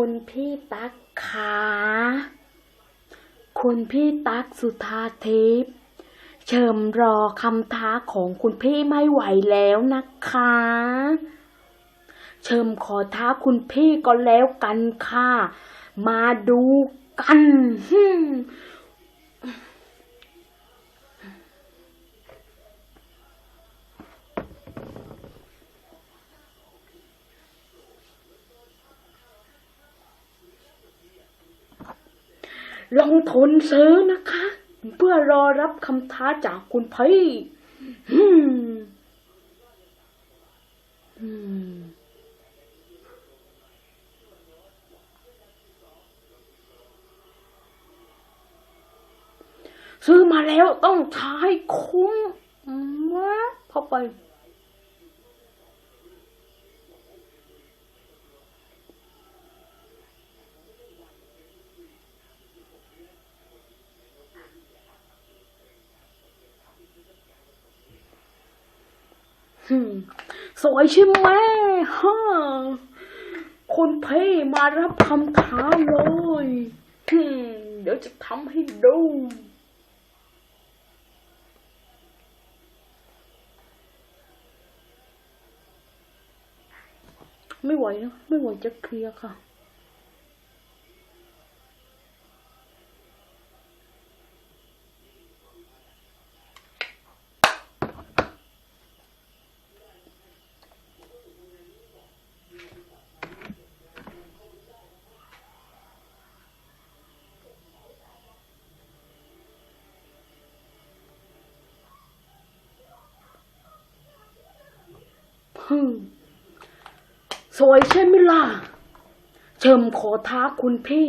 คุณพี่ตั๊กขา คุณพี่ตั๊กสุธาทิพย์เชิมรอคำท้าของคุณพี่ไม่ไหวแล้วนะคะ เชิมขอท้าคุณพี่ก็แล้วกันค่ะ มาดูกัน ลงทุนซื้อนะคะ เพื่อรอรับคำท้าจากคุณพี่ฮึ่มฮึ่มซื้อมาแล้วต้องใช้คุ้มมากเข้าไป สวยใช่ไหมฮะคนเพ่มารับคำท้าเลยเดี๋ยวจะทำให้ดูไม่ไหวนะไม่ไหวจะเคลียร์ค่ะ สวยใช่ไหมล่ะ เชิมขอท้าคุณพี่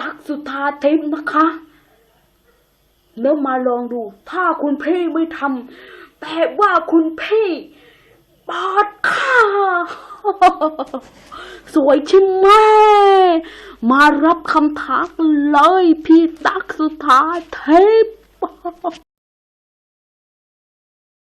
ตักสุธาทิพย์นะคะแล้วมาลองดู ถ้าคุณพี่ไม่ทำแต่ว่าคุณพี่ปอดค่ะสวยใช่ไหมมารับคำท้ากันเลย พี่ตักสุธาทิพย์